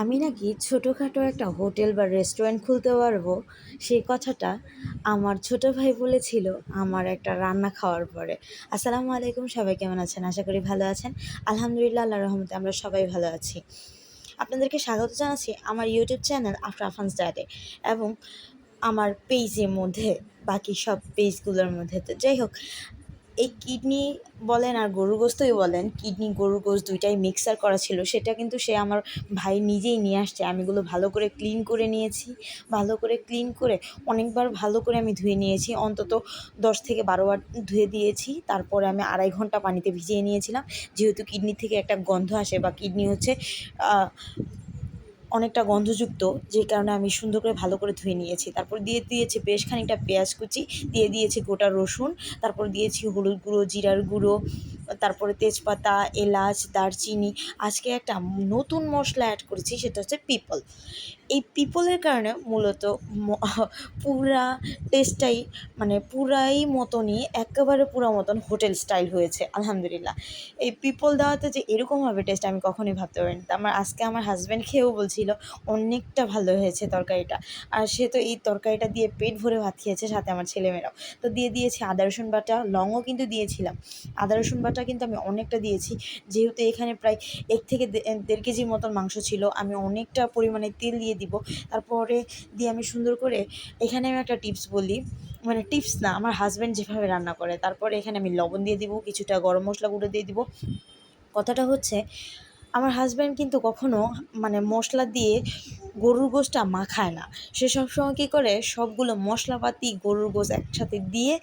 আমি নাকি ছোটোখাটো একটা হোটেল বা রেস্টুরেন্ট খুলতে পারব? সেই কথাটা আমার ছোটো ভাই বলেছিল আমার একটা রান্না খাওয়ার পরে। আসসালামু আলাইকুম, সবাই কেমন আছেন? আশা করি ভালো আছেন। আলহামদুলিল্লাহ আল্লাহ রহমতে আমরা সবাই ভালো আছি। আপনাদেরকে স্বাগত জানাচ্ছি আমার ইউটিউব চ্যানেল আফটার আফান্স ডায়েটে এবং আমার পেজের মধ্যে, বাকি সব পেজগুলোর মধ্যে। তো যাই হোক এই কিডনি বলেন আর গরুর গোস্তই বলেন, কিডনি, গরুর গোস্ত দুইটাই মিক্সার করা ছিল, সেটা কিন্তু সে আমার ভাই নিজেই নিয়ে আসছে। আমি এগুলো ভালো করে ক্লিন করে নিয়েছি, ভালো করে ক্লিন করে অনেকবার ভালো করে আমি ধুয়ে নিয়েছি। অন্তত দশ থেকে বারোবার ধুয়ে দিয়েছি, তারপরে আমি আড়াই ঘণ্টা পানিতে ভিজিয়ে নিয়েছিলাম। যেহেতু কিডনি থেকে একটা গন্ধ আসে বা কিডনি হচ্ছে অনেকটা গন্ধযুক্ত, যে কারণে আমি সুন্দর করে ভালো করে ধুয়ে নিয়েছি। তারপর দিয়ে দিয়েছি বেশ খানিকটা পেঁয়াজ কুচি, দিয়ে দিয়েছি গোটা রসুন, তারপর দিয়েছি হলুদ গুঁড়ো, জিরার গুঁড়ো তারপরে তেজপাতা, এলাচ, দারচিনি, আজকে একটা নতুন মশলা অ্যাড করেছি, সেটা হচ্ছে পিপল এই পিপলের কারণে মূলত পুরা টেস্টটাই মানে পুরাই মতনই, একেবারে পুরা মতন হোটেল স্টাইল হয়েছে, আলহামদুলিল্লাহ। এই পিপল দেওয়াতে যে এরকম হবে টেস্ট আমি কখনোই ভাবতে পারিনি। আমার, আজকে আমার হাজব্যান্ড খেয়েও বলছিল, অনেকটা ভালো হয়েছে তরকারিটা। আর সে তো এই তরকারিটা দিয়ে পেট ভরে ভাত খেয়েছে, সাথে আমার ছেলেমেয়েরাও। তো দিয়ে দিয়েছি আদা রসুন বাটা, লংও কিন্তু দিয়েছিলাম। আদা রসুন বাটা কিন্তু আমি অনেকটা দিয়েছি। যেহেতু এখানে প্রায় এক থেকে দেড় কেজির মতন মাংস ছিল, আমি অনেকটা পরিমাণে তেল দিয়ে দিব। তারপরে দিয়ে আমি সুন্দর করে এখানে আমি একটা টিপস বলি। মানে টিপস না, আমার হাজব্যান্ড যেভাবে রান্না করে, তারপরে এখানে আমি লবণ দিয়ে দিব, কিছুটা গরম মশলা গুঁড়ো দিয়ে দিব। কথাটা হচ্ছে, আমার হাজব্যান্ড কিন্তু কখনো মানে মশলা দিয়ে গরুর গোশটা মাখায় না। সে সবসময় কী করে? সবগুলো মশলাপাতি, গরুর গোশ একসাথে দিয়ে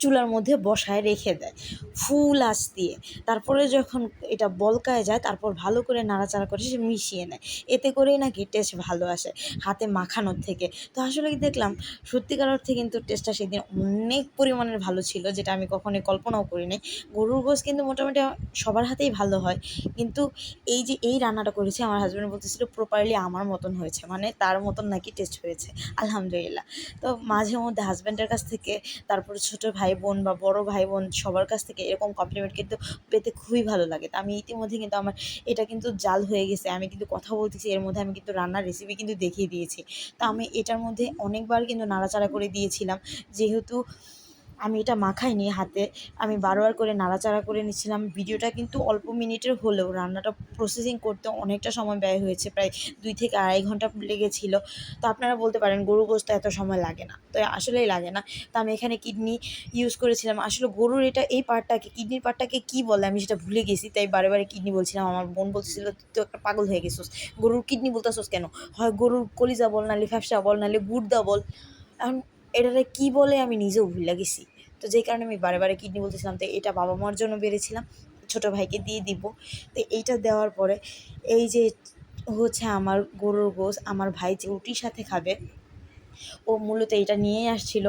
চুলার মধ্যে বসায় রেখে দেয়। ফুল আঁচ দিয়ে। তারপরে যখন এটা বলকায় যায়, তারপর ভালো করে নাড়াচাড়া করে সে মিশিয়ে নেয়। এতে করেই নাকি টেস্ট ভালো আসে হাতে মাখানোর থেকে। তো আসলে কি দেখলাম, সত্যিকার অর্থে কিন্তু টেস্টটা সেদিন অনেক পরিমাণের ভালো ছিল, যেটা আমি কখনোই কল্পনাও করিনি গরুর গোশ কিন্তু মোটামুটি সবার হাতেই ভালো হয়। কিন্তু এই যে এই রান্নাটা করেছি, আমার হাজব্যান্ড বলতেছিল প্রপারলি আমার মতন হয়েছে। মানে তার মতন নাকি টেস্ট হয়েছে, আলহামদুলিল্লাহ। তো মাঝে মধ্যে হাজব্যান্ডের কাছ থেকে, তারপরে ছোটো ভাই বোন বা বড় ভাই বোন সবার কাছ থেকে এরকম কমপ্লিমেন্ট কিন্তু পেতে খুবই ভালো লাগে। তো আমি ইতিমধ্যে কিন্তু আমার, এটা কিন্তু জাল হয়ে গেছে। আমি কিন্তু কথা বলতেছি, এর মধ্যে আমি কিন্তু রান্নার রেসিপি কিন্তু দেখিয়ে দিয়েছি। তো আমি এটার মধ্যে অনেকবার কিন্তু নাড়াচাড়া করে দিয়েছিলাম। যেহেতু আমি এটা মাখাইনি হাতে। আমি বারবার করে নাড়াচাড়া করে নিচ্ছিলাম। ভিডিওটা কিন্তু অল্প মিনিটের হলেও রান্নাটা প্রসেসিং করতে অনেকটা সময় ব্যয় হয়েছে, প্রায় দুই থেকে আড়াই ঘণ্টা লেগেছিলো। তো আপনারা বলতে পারেন গরু গোস্ত এত সময় লাগে না। তো আসলেই লাগে না। তো আমি এখানে কিডনি ইউজ করেছিলাম। আসলে গরুর এটা এই পার্টটাকে কিডনির পার্টটাকে কী বলে আমি সেটা ভুলে গেছি। তাই বারে বারে কিডনি বলছিলাম। আমার বোন বলছিল তো একটা পাগল হয়ে গেছিস। গরুর কিডনি বলতেছোস কেন? হয় গরুর কলিজা বল নাহলে ফ্যাপসা বল নাহলে গুড়দা বল। এখন এটারে কী বলে আমি নিজেও ভুলে গেছি। তো যেই কারণে আমি বারে বারে কিডনি বলতেছিলাম, তো এটা বাবা মার জন্য বেড়েছিলাম, ছোটো ভাইকে দিয়ে দিব। তো এইটা দেওয়ার পরে এই যে হচ্ছে আমার গরুর গোস আমার ভাই যে রুটির সাথে খাবে ও মূলত এইটা নিয়েই আসছিল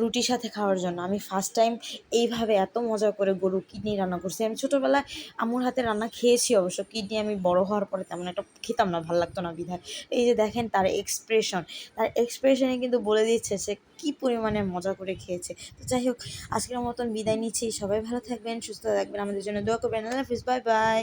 রুটির সাথে খাওয়ার জন্য। আমি ফার্স্ট টাইম এইভাবে এত মজা করে গরু কিডনি রান্না করছি। আমি ছোটোবেলায় আমুর হাতে রান্না খেয়েছি অবশ্য। কিডনি আমি বড় হওয়ার পরে তেমন একটা খেতাম না, ভালো লাগতো না বিধায়। এই যে দেখেন তার এক্সপ্রেশন তার এক্সপ্রেশনে কিন্তু বলে দিচ্ছে সে কী পরিমাণে মজা করে খেয়েছে। তো যাই হোক, আজকের মতন বিদায় নিচ্ছি। সবাই ভালো থাকবেন, সুস্থ থাকবেন। আমাদের জন্য দোয়া করবেন। আল্লাহ হাফিজ। Bye bye.